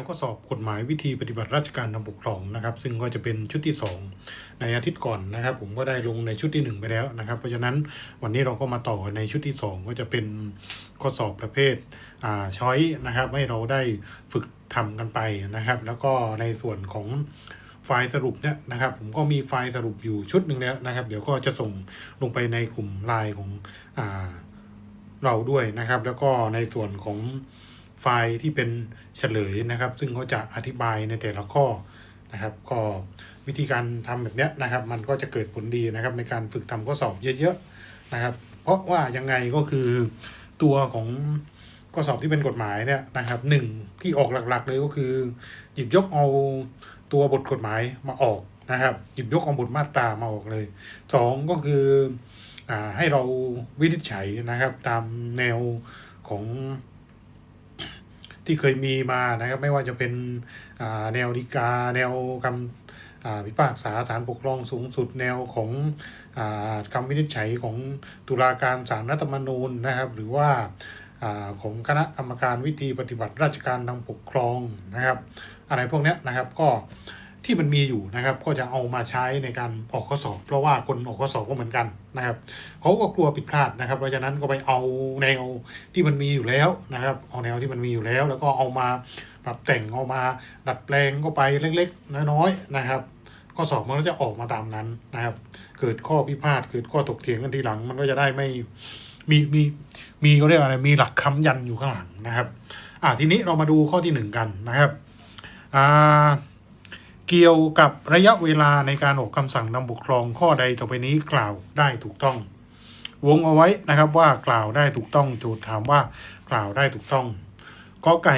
วข้อสอบกฎหมายวิธีปฏิบัติราชการทางปกครองนะครับ ซึ่งก็จะเป็นชุดที่ 2 ในอาทิตย์ก่อนนะครับ ผมก็ได้ลงในชุดที่ 1 ไปแล้วนะครับ เพราะฉะนั้นวันนี้เราก็มาต่อในชุดที่ 2 ก็จะเป็นข้อสอบประเภทอ่าช้อยนะครับ ให้เราได้ฝึกทำกันไปนะครับ แล้วก็ในส่วนของไฟล์สรุปเนี่ยนะครับผมก็มีไฟล์สรุปอยู่ชุดหนึ่งแล้วนะครับ เดี๋ยวก็จะส่งลงไปในกลุ่มไลน์ของอเราด้วยนะครับ แล้วก็ในส่วนของ ไฟล์ที่เป็นเฉลยนะครับ ซึ่งเขาจะอธิบายในแต่ละข้อนะครับ ก็วิธีการทำแบบนี้นะครับ มันก็จะเกิดผลดีนะครับ ในการฝึกทำข้อสอบเยอะๆนะครับ เพราะว่ายังไงก็คือตัวของข้อสอบที่เป็นกฎหมายเนี่ยนะครับหนึ่งที่ออกหลักๆเลยก็คือ หยิบยกเอาตัวบทกฎหมายมาออกนะครับ หยิบยกเอาบทมาตรามาออกเลยสองก็คืออ่าให้เราวินิจฉัยนะครับ ตามแนวของ ที่เคยมีมานะครับ ไม่ว่าจะเป็นแนวดีกา แนวคำพิพากษาศาลปกครองสูงสุดแนวของอคำวินิจฉัยของตุลาการศาลรัฐธรรมนูญนะครับ หรือว่าอของคณะกรรมการวิธีปฏิบัติราชการทางปกครองนะครับ อะไรพวกนี้นะครับก็ ที่มันมีอยู่นะครับ ก็จะเอามาใช้ในการออกข้อสอบ เพราะว่าคนออกข้อสอบก็เหมือนกันนะครับเขาก็กลัวผิดพลาดนะครับ เพราะฉะนั้นก็ไปเอาแนวที่มันมีอยู่แล้วนะครับ เอาแนวที่มันมีอยู่แล้ว แล้วก็เอามาปรับแต่งเอามาดัดแปลงก็ไปเล็กๆ น้อยๆนะครับข้อสอบมันก็จะออกมาตามนั้นนะครับ เกิดข้อพิพาทเกิดข้อถกเถียงกันทีหลัง มันก็จะได้ไม่มีมีมีเขาเรียกอะไรมีหลักคำยันอยู่ข้างหลังนะครับ อ่าทีนี้เรามาดูข้อที่หนึ่งกันนะครับอ่า เกี่ยวกับระยะเวลาในการออกคำสั่งนำปกครองข้อใดต่อไปนี้กล่าวได้ถูกต้อง วงเอาไว้นะครับว่ากล่าวได้ถูกต้องโจทย์ถามว่ากล่าวได้ถูกต้องกอไก่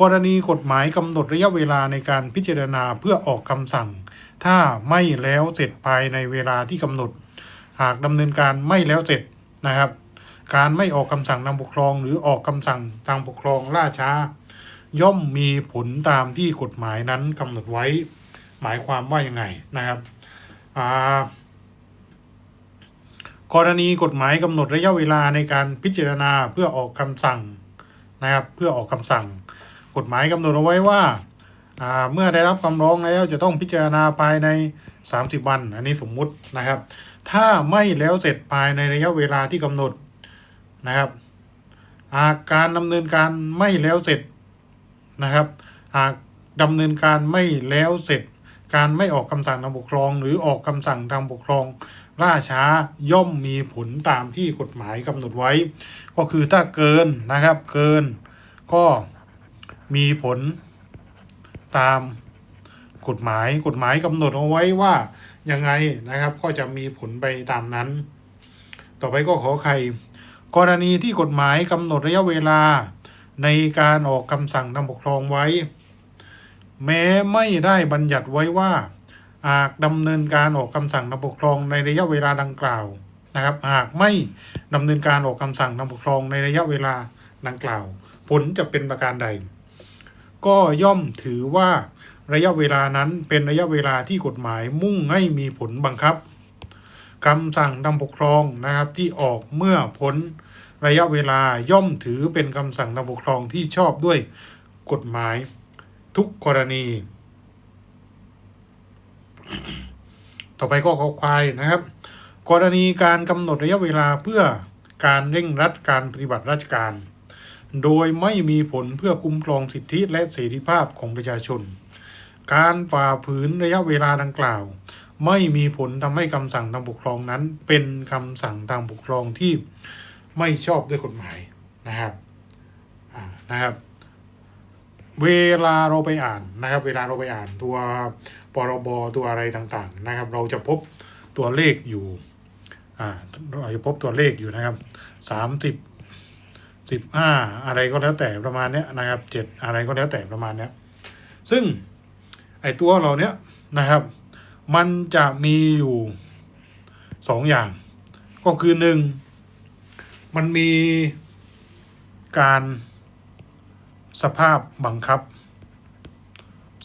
กรณีกฎหมายกำหนดระยะเวลาในการพิจารณาเพื่อออกคำสั่ง ถ้าไม่แล้วเสร็จภายในเวลาที่กำหนด หากดำเนินการไม่แล้วเสร็จนะครับ การไม่ออกคำสั่งนำปกครอง หรือออกคำสั่งทางปกครองล่าช้า ย่อมมีผลตามที่กฎหมายนั้นกำหนดไว้ หมายความว่ายังไงนะครับกรณีกฎหมายกำหนดระยะเวลาในการพิจารณาเพื่อออกคำสั่งนะครับ เพื่อออกคำสั่ง กฎหมายกำหนดเอาไว้ว่าเมื่อได้รับคำร้องแล้วจะต้องพิจารณาภายใน 30 วัน อันนี้สมมุตินะครับ ถ้าไม่แล้วเสร็จภายในระยะเวลาที่กำหนดนะครับาการดำเนินการไม่แล้วเสร็จ นะครับ หากดำเนินการไม่แล้วเสร็จ การไม่ออกคำสั่งทางปกครอง หรือออกคำสั่งทางปกครองล่าช้าย่อมมีผลตามที่กฎหมายกำหนดไว้ ก็คือถ้าเกินนะครับเกินก็มีผลตามกฎหมายกฎหมายกำหนดเอาไว้ว่ายังไงนะครับก็จะมีผลไปตามนั้น ต่อไปก็ขอใคร กรณีที่กฎหมายกำหนดระยะเวลา ในการออกคำสั่งทางปกครองไว้ แม้ไม่ได้บัญญัติไว้ว่าหากดำเนินการออกคำสั่งทางปกครองในระยะเวลาดังกล่าวนะครับ หากไม่ดำเนินการออกคำสั่งทางปกครองในระยะเวลาดังกล่าว ผลจะเป็นประการใด ก็ย่อมถือว่าระยะเวลานั้นเป็นระยะเวลาที่กฎหมายมุ่งให้มีผลบังคับคำสั่งทางปกครองนะครับที่ออกเมื่อพ้น ระยะเวลาย่อมถือเป็นคำสั่งทางปกครองที่ชอบด้วยกฎหมายทุกกรณี ต่อไปก็ขอควายนะครับ กรณีการกำหนดระยะเวลาเพื่อการเร่งรัดการปฏิบัติราชการ โดยไม่มีผลเพื่อคุ้มครองสิทธิและเสรีภาพของประชาชน การฝ่าฝืนระยะเวลาดังกล่าว ไม่มีผลทำให้คำสั่งทางปกครองนั้น เป็นคำสั่งทางปกครองที่ ไม่ชอบด้วยกฎหมายนะครับนะครับ เวลาเราไปอ่านนะครับ เวลาเราไปอ่านตัวปรบตัวอะไรต่างๆ นะครับ เราจะพบตัวเลขอยู่อ่าเราจะพบตัวเลขอยู่นะครับสามสิบสิบห้าอะไรก็แล้วแต่ประมาณเนี้ยนะครับเจ็ดอะไรก็แล้วแต่ประมาณเนี้ยซึ่งไอตัวเราเนี้ยนะครับ มันจะมีอยู่สองอย่าง ก็คือหนึ่ง มันมีการสภาพบังคับ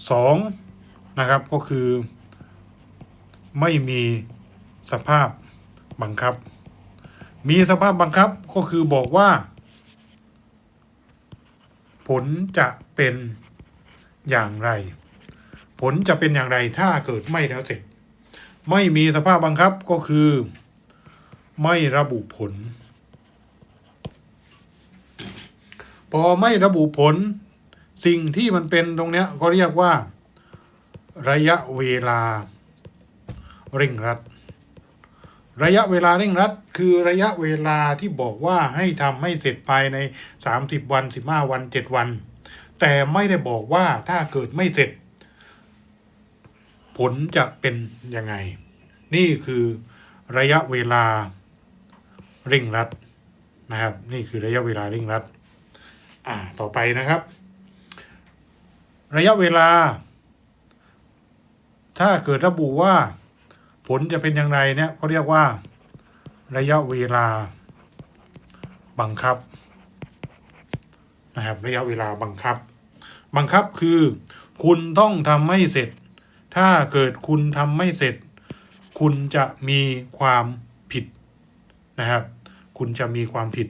สองนะครับก็คือ ไม่มีสภาพบังคับ มีสภาพบังคับก็คือบอกว่า ผลจะเป็นอย่างไร ผลจะเป็นอย่างไรถ้าเกิดไม่แล้วเสร็จ ไม่มีสภาพบังคับก็คือ ไม่ระบุผล พ อไม่ระบุผล สิ่งที่มันเป็นตรงเนี้ยก็เรียกว่า ระยะเวลา เร่งรัด ระยะเวลาเร่งรัด คือระยะเวลาที่บอกว่าให้ทำให้เสร็จภายใน 30 วัน 15 วัน 7 วัน แต่ไม่ได้บอกว่าถ้าเกิดไม่เสร็จ ผลจะเป็นยังไง นี่คือระยะเวลาเร่งรัดนะครับ นี่คือระยะเวลาเร่งรัด อ่าต่อไปนะครับ ระยะเวลา ถ้าเกิดระบุว่า ผลจะเป็นอย่างไรเนี่ยเขาเรียกว่า ระยะเวลา บังคับนะครับระยะเวลาบังคับ บังคับคือ คุณต้องทำให้เสร็จ ถ้าเกิดคุณทำไม่เสร็จ คุณจะมีความผิดนะครับ คุณจะมีความผิด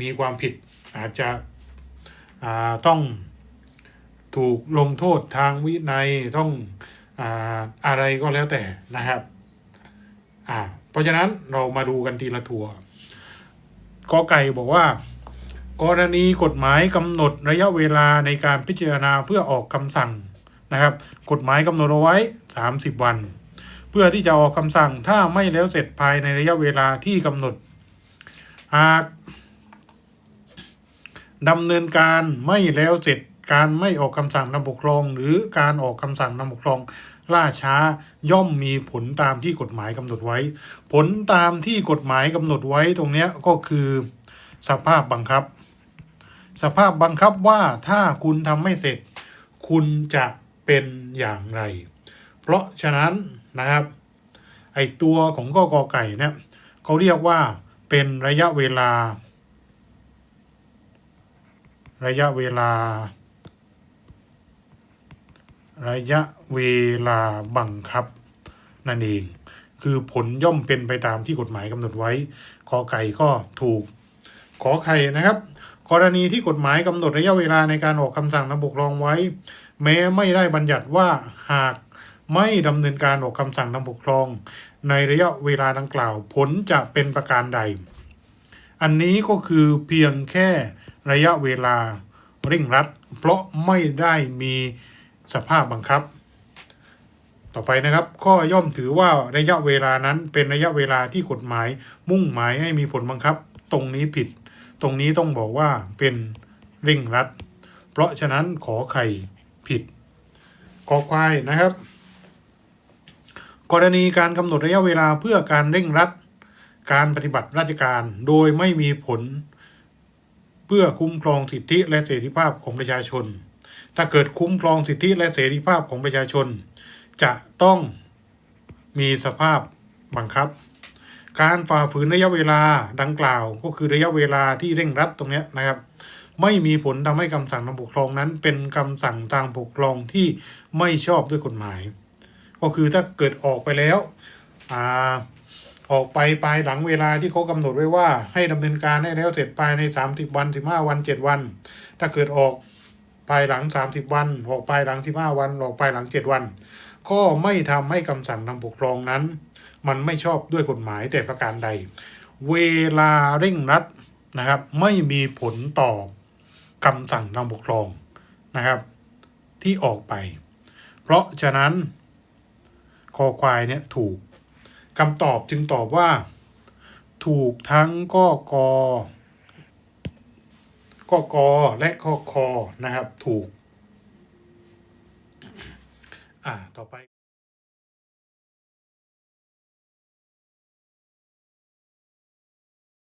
มีความผิด อาจจะต้องถูกลงโทษทางวินัยต้องออะไรก็แล้วแต่นะครับอ่าเพราะฉะนั้นเรามาดูกันทีละทัวร์กอไก่บอกว่า กรณีกฎหมายกำหนดระยะเวลาในการพิจารณาเพื่อออกคำสั่งนะครับ กฎหมายกำหนดเอาไว้ 30 วัน เพื่อที่จะออกคำสั่งถ้าไม่แล้วเสร็จภายในระยะเวลาที่กำหนดหาก ดำเนินการไม่แล้วเสร็จการไม่ออกคำสั่งนำปกครอง หรือการออกคำสั่งนำปกครองล่าช้าย่อมมีผลตามที่กฎหมายกำหนดไว้ ผลตามที่กฎหมายกำหนดไว้ตรงนี้ก็คือ สภาพบังคับ สภาพบังคับว่าถ้าคุณทำไม่เสร็จ คุณจะเป็นอย่างไร เพราะฉะนั้นนะครับ ไอตัวของกกไก่เนี่ยเขาเรียกว่าเป็นระยะเวลา ระยะเวลา ระยะเวลาบังคับ นั่นเอง คือผลย่อมเป็นไปตามที่กฎหมายกำหนดไว้ขอไก่ก็ถูก ขอไข่นะครับ กรณีที่กฎหมายกำหนดระยะเวลาในการออกคำสั่งนำปกครองไว้ แม้ไม่ได้บัญญัติว่าหากไม่ดำเนินการออกคำสั่งนำปกครอง ในระยะเวลาดังกล่าว ผลจะเป็นประการใด อันนี้ก็คือเพียงแค่ ระยะเวลาเร่งรัด เพราะไม่ได้มีสภาพบังคับ ต่อไปนะครับ ข้อย่อมถือว่าระยะเวลานั้นเป็นระยะเวลาที่กฎหมาย มุ่งหมายให้มีผลบังคับ ตรงนี้ผิด ตรงนี้ต้องบอกว่าเป็นเร่งรัด เพราะฉะนั้นขอไข่ผิดขอควายนะครับ กรณีการกำหนดระยะเวลาเพื่อการเร่งรัด การปฏิบัติราชการโดยไม่มีผล เพื่อคุ้มครองสิทธิและเสรีภาพของประชาชน ถ้าเกิดคุ้มครองสิทธิและเสรีภาพของประชาชน จะต้องมีสภาพบังคับ การฝ่าฝืนระยะเวลาดังกล่าวก็คือระยะเวลาที่เร่งรัดตรงนี้นะครับ ไม่มีผลทำให้คำสั่งทางปกครองนั้น เป็นคำสั่งทางปกครองที่ไม่ชอบด้วยกฎหมาย ก็คือถ้าเกิดออกไปแล้วอ่า ออกไปภายหลังเวลาที่เขากำหนดไว้ว่า ให้ดำเนินการให้แล้วเสร็จภายใน 30 วัน 15 วัน 7 วัน ถ้าเกิดออกภายหลัง 30 วัน ออกภายหลัง 15 วัน ออกภายหลัง 7 วัน ก็ไม่ทำให้คำสั่งทางปกครองนั้น มันไม่ชอบด้วยกฎหมายแต่ประการใด เวลาเร่งรัดนะครับ ไม่มีผลต่อคำสั่งทางปกครองนะครับ ที่ออกไป เพราะฉะนั้นคอควายเนี่ยถูก คำตอบจึงตอบว่า ถูกทั้งก็กอก็กอและข้อคอนะครับ ถูก อ่า ต่อไป